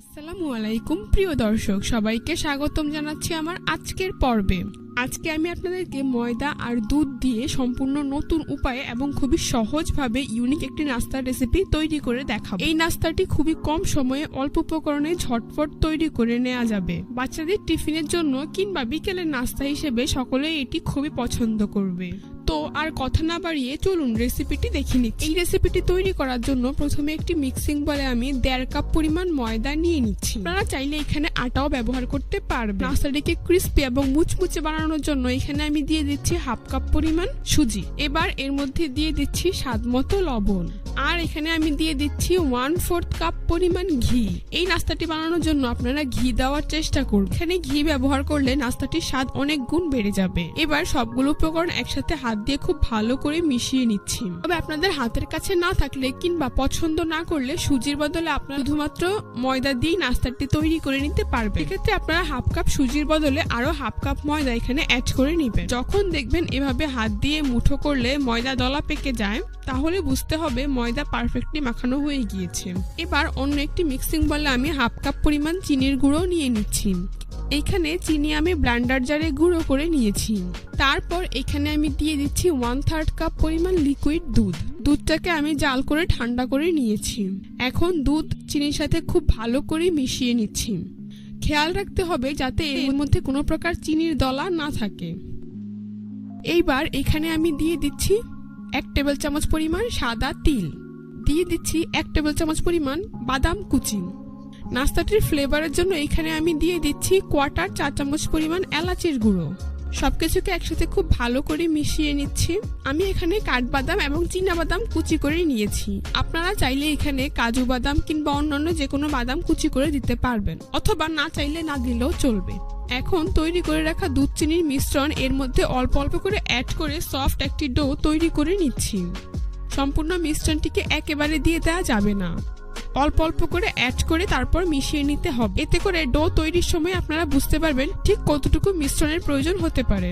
আসসালামু আলাইকুম, প্রিয় দর্শক, সবাইকে স্বাগতম জানাচ্ছি আমার আজকের পর্বে। আজকে আমি আপনাদেরকে ময়দা আর দুধ দিয়ে সম্পূর্ণ নতুন উপায়ে এবং খুবই সহজভাবে ইউনিক একটি নাস্তার রেসিপি তৈরি করে দেখাবো। এই নাস্তাটি খুবই কম সময়ে অল্প উপকরণে ঝটফট তৈরি করে নেওয়া যাবে। বাচ্চাদের টিফিনের জন্য কিংবা বিকেলের নাস্তা হিসেবে সকলেই এটি খুবই পছন্দ করবে। তো আর কথা না বাড়িয়ে চলুন রেসিপিটি দেখে নিচ্ছি। এই রেসিপিটি তৈরি করার জন্য প্রথমে একটি মিক্সিং বলে আমি দেড় কাপ পরিমাণ ময়দা নিয়ে নিচ্ছি। আপনারা চাইলে এখানে আটাও ব্যবহার করতে পারবেন। নাস্তাটিকে ক্রিস্পি এবং মুচমুচে বানানোর জন্য এখানে আমি দিয়ে দিচ্ছি হাফ কাপ পরিমাণ সুজি। এবার এর মধ্যে দিয়ে দিচ্ছি স্বাদ মতো লবণ। আর এখানে আমি দিয়ে দিচ্ছি ওয়ান ফোর্থ কাপ পরিমাণ ঘি। এই নাস্তাটি বানানোর জন্য আপনারা ঘি দেওয়ার চেষ্টা করুন। এখানে ঘি ব্যবহার করলে নাস্তাটির স্বাদ অনেক গুণ বেড়ে যাবে। এবার সবগুলো উপকরণ একসাথে হাত দিয়ে খুব ভালো করে মিশিয়ে নিচ্ছি। তবে আপনাদের হাতের কাছে না থাকলে কিংবা পছন্দ না করলে সুজির বদলে আপনারা শুধুমাত্র ময়দা দিয়ে নাস্তাটি তৈরি করে নিতে পারবেন। এক্ষেত্রে আপনারা হাফ কাপ সুজির বদলে আরও হাফ কাপ ময়দা এখানে অ্যাড করে নেবেন। যখন দেখবেন এভাবে হাত দিয়ে মুঠো করলে ময়দা দলা পেকে যায়, তাহলে বুঝতে হবে ময়দা পারফেক্টলি মাখানো হয়ে গিয়েছে। এবার অন্য একটি মিক্সিং বলে আমি হাফ কাপ পরিমাণ চিনির গুঁড়ো নিয়ে নিচ্ছি। এইখানে চিনি আমি ব্লান্ডার জারে গুঁড়ো করে নিয়েছি। তারপর এখানে আমি দিয়ে দিচ্ছি ওয়ান থার্ড কাপ পরিমাণ লিকুইড দুধ। দুধটাকে আমি জাল করে ঠান্ডা করে নিয়েছি। এখন দুধ চিনির সাথে খুব ভালো করে মিশিয়ে নিচ্ছি। খেয়াল রাখতে হবে যাতে এর মধ্যে কোনো প্রকার চিনির দলা না থাকে। এইবার এখানে আমি দিয়ে দিচ্ছি এক টেবিল চামচ পরিমাণ সাদা তিল। দিয়ে দিচ্ছি এক টেবিল চামচ পরিমাণ বাদাম কুচি। নাস্তাটির ফ্লেভারের জন্য এখানে আমি দিয়ে দিচ্ছি কোয়াটার চা চামচ পরিমাণ এলাচির গুঁড়ো। সবকিছুকে একসাথে খুব ভালো করে মিশিয়ে নিচ্ছি। আমি এখানে কাঠবাদাম এবং বাদাম কুচি করে নিয়েছি। আপনারা চাইলে এখানে কাজু বাদাম কিংবা অন্যান্য যে কোনো বাদাম কুচি করে দিতে পারবেন, অথবা না চাইলে না দিলেও চলবে। এখন তৈরি করে রাখা দুধ চিনির মিশ্রণ এর মধ্যে অল্প অল্প করে অ্যাড করে সফট একটি ডো তৈরি করে নিচ্ছি। সম্পূর্ণ মিশ্রণটিকে একেবারে দিয়ে দেওয়া যাবে না। অল্প অল্প করে অ্যাড করে তারপর মিশিয়ে নিতে হবে। এতে করে ডো তৈরির সময় আপনারা বুঝতে পারবেন ঠিক কতটুকু মিশ্রণের প্রয়োজন হতে পারে।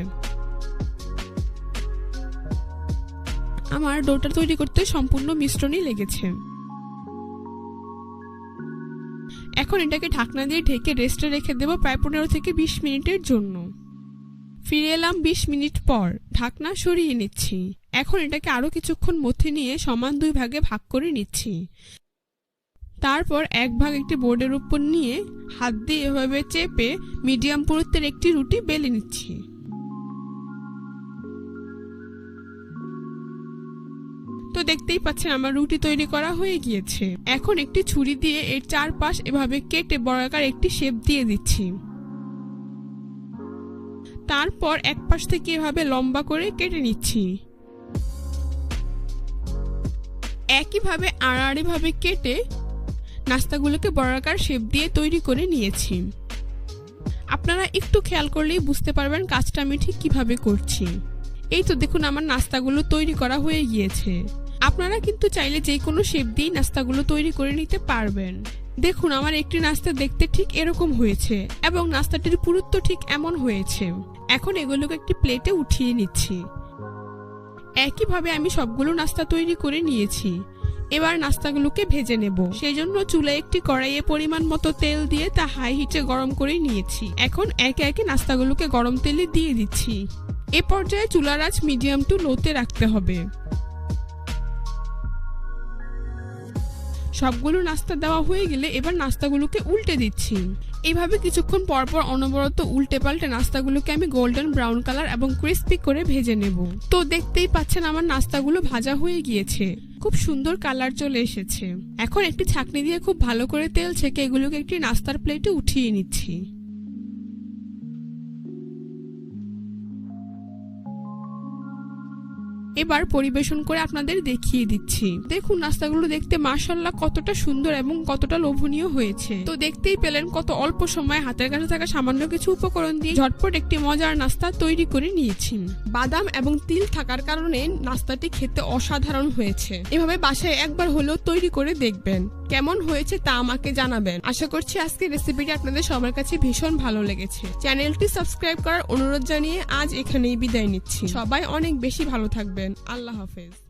আমার ডোটা তৈরি করতে সম্পূর্ণ মিশ্রণই লেগেছে। এখন এটাকে ঢাকনা দিয়ে ঢেকে রেস্টে রেখে দেবো প্রায় পনেরো থেকে বিশ মিনিটের জন্য। ফিরে এলাম বিশ মিনিট পর। ঢাকনা সরিয়ে নিচ্ছি। এখন এটাকে আরও কিছুক্ষণ মধ্যে নিয়ে সমান দুই ভাগে ভাগ করে নিচ্ছি। তারপর এক ভাগ একটি বোর্ডের উপর নিয়ে হাত দিয়ে এভাবে চেপে মিডিয়াম পুরুত্বের একটি রুটি বেলে নিচ্ছি। তো দেখতেই পাচ্ছেন আমার রুটি তৈরি করা হয়ে গিয়েছে। এখন একটি ছুরি দিয়ে এর চারপাশ এভাবে কেটে বর্গাকার একটি শেপ দিয়ে দিচ্ছি। তারপর এক পাশ থেকে এভাবে লম্বা করে কেটে নিচ্ছি। একইভাবে আড়াআড়ি ভাবে কেটে নাস্তাগুলোকে বর্গাকার শেপ দিয়ে তৈরি করে নিয়েছি। আপনারা একটু খেয়াল করলেই বুঝতে পারবেন কাজটা আমি ঠিক কীভাবে করছি। এই তো দেখুন আমার নাস্তাগুলো তৈরি করা হয়ে গিয়েছে। আপনারা কিন্তু চাইলে যে কোনো শেপ দিয়েই নাস্তাগুলো তৈরি করে নিতে পারবেন। দেখুন আমার একটি নাস্তা দেখতে ঠিক এরকম হয়েছে এবং নাস্তাটির পুরুত্ব ঠিক এমন হয়েছে। এখন এগুলোকে একটি প্লেটে উঠিয়ে নিচ্ছি। একইভাবে আমি সবগুলো নাস্তা তৈরি করে নিয়েছি। এবার নাস্তাগুলোকে ভেজে নেব। সেই জন্য চুলে একটি কড়াইয়ে পরিমাণ মতো তেল দিয়ে তা হাই হিটে গরম করে নিয়েছি। এখন একে একে নাস্তাগুলোকে গরম তেলে দিয়ে দিচ্ছি। এ পর্যায়ে চুলার আঁচ মিডিয়াম টু লোতে রাখতে হবে। সবগুলো নাস্তা দেওয়া হয়ে গেলে এবার নাস্তাগুলোকে উল্টে দিচ্ছি। এইভাবে কিছুক্ষণ পরপর অনবরত উল্টে পাল্টে নাস্তাগুলোকে আমি গোল্ডেন ব্রাউন কালার এবং ক্রিস্পি করে ভেজে নেব। তো দেখতেই পাচ্ছেন আমার নাস্তাগুলো ভাজা হয়ে গিয়েছে। খুব সুন্দর কালার চলে এসেছে। এখন একটি ছাকনি দিয়ে খুব ভালো করে তেল ছেঁকে এগুলোকে একটি নাস্তার প্লেটে উঠিয়ে নিচ্ছি। এবার পরিবেশন করে আপনাদের দেখিয়ে দিচ্ছি। দেখুন নাস্তাগুলো দেখতে মাসাল্লাহ কতটা সুন্দর এবং কতটা লোভনীয় হয়েছে। তো দেখতেই পেলেন কত অল্প সময় হাতের কাছে থাকা সামান্য কিছু উপকরণ দিয়ে ঝটপট একটি মজার নাস্তা তৈরি করে নিয়েছি। বাদাম এবং তিল থাকার কারণে নাস্তাটি খেতে অসাধারণ হয়েছে। এভাবে বাসায় একবার হলেও তৈরি করে দেখবেন। কেমন হয়েছে তা আমাকে জানাবেন। আশা করছি আজকের রেসিপিটি আপনাদের সবার কাছে ভীষণ ভালো লেগেছে। চ্যানেলটি সাবস্ক্রাইব করার অনুরোধ জানিয়ে আজ এখানেই বিদায় নিচ্ছি। সবাই অনেক বেশি ভালো থাকবেন। আল্লাহ হাফেজ।